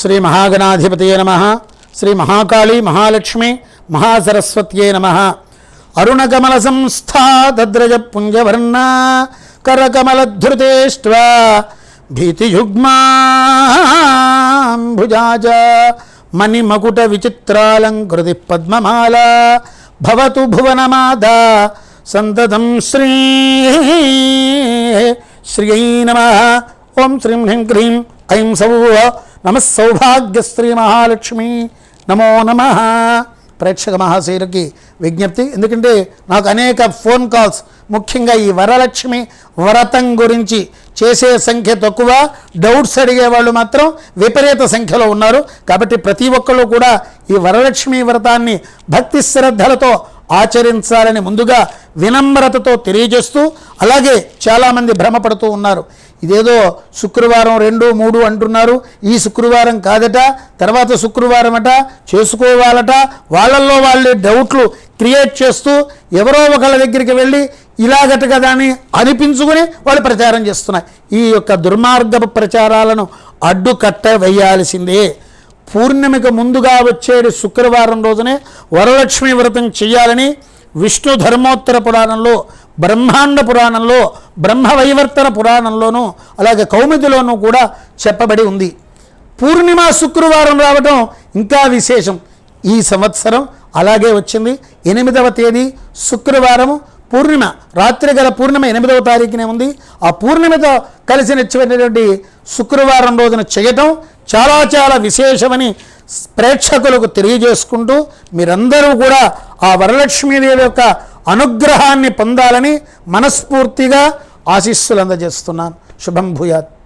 శ్రీ మహాగణాధిపతయ నమ. శ్రీ మహాకాళీ మహాలక్ష్మి మహాసరస్వత్యే నమ. అరుణకమల సంస్థాద్రజ పుంజవర్ణ కరకమలధృతేష్ట్వ భీతియుగ్మాంభుజాజ మణిమకుట విచిత్రాలంకృతి పద్మమాల భవతు భువనమాద సంతతం శ్రీ శ్రీయై నమ. ఓం శ్రీం హ్రీం క్రీం ఐం సౌ నమ సౌభాగ్యశ్రీ మహాలక్ష్మి. నమో నమ. ప్రేక్షక మహాశైలకి విజ్ఞప్తి. ఎందుకంటే నాకు అనేక ఫోన్ కాల్స్. ముఖ్యంగా ఈ వరలక్ష్మి వ్రతం గురించి చేసే సంఖ్య తక్కువ. డౌట్స్ అడిగే వాళ్ళు మాత్రం విపరీత సంఖ్యలో ఉన్నారు. కాబట్టి ప్రతి ఒక్కళ్ళు కూడా ఈ వరలక్ష్మి వ్రతాన్ని భక్తి శ్రద్ధలతో ఆచరించాలని ముందుగా వినమ్రతతో తెలియజేస్తూ అలాగే చాలామంది భ్రమపడుతూ ఉన్నారు. ఇదేదో శుక్రవారం రెండు మూడు అంటున్నారు. ఈ శుక్రవారం కాదట తర్వాత శుక్రవారం అట చేసుకోవాలట. వాళ్ళల్లో వాళ్ళే డౌట్లు క్రియేట్ చేస్తూ ఎవరో ఒకళ్ళ దగ్గరికి వెళ్ళి ఇలాగట కదా అని అనిపించుకుని వాళ్ళు ప్రచారం చేస్తున్నారు. ఈ యొక్క దుర్మార్గపు ప్రచారాలను అడ్డుకట్ట వేయాల్సిందే పూర్ణిమకు ముందుగా వచ్చేది శుక్రవారం రోజునే వరలక్ష్మి వ్రతం చేయాలని విష్ణు ధర్మోత్తర పురాణంలో బ్రహ్మాండ పురాణంలో బ్రహ్మవైవర్తన పురాణంలోనూ అలాగే కౌమిదిలోనూ కూడా చెప్పబడి ఉంది. పూర్ణిమ శుక్రవారం రావడం ఇంకా విశేషం. ఈ సంవత్సరం అలాగే వచ్చింది. ఎనిమిదవ తేదీ శుక్రవారం పూర్ణిమ. రాత్రి గల పూర్ణిమ ఎనిమిదవ తారీఖునే ఉంది. ఆ పూర్ణిమతో కలిసి నచ్చినటువంటి శుక్రవారం రోజున చేయటం చాలా చాలా విశేషమని ప్రేక్షకులకు తెలియజేసుకుంటూ మీరందరూ కూడా ఆ వరలక్ష్మీదేవి యొక్క అనుగ్రహాన్ని పొందాలని మనస్ఫూర్తిగా ఆశీస్సులు అందజేస్తున్నాను. శుభం భూయాత్.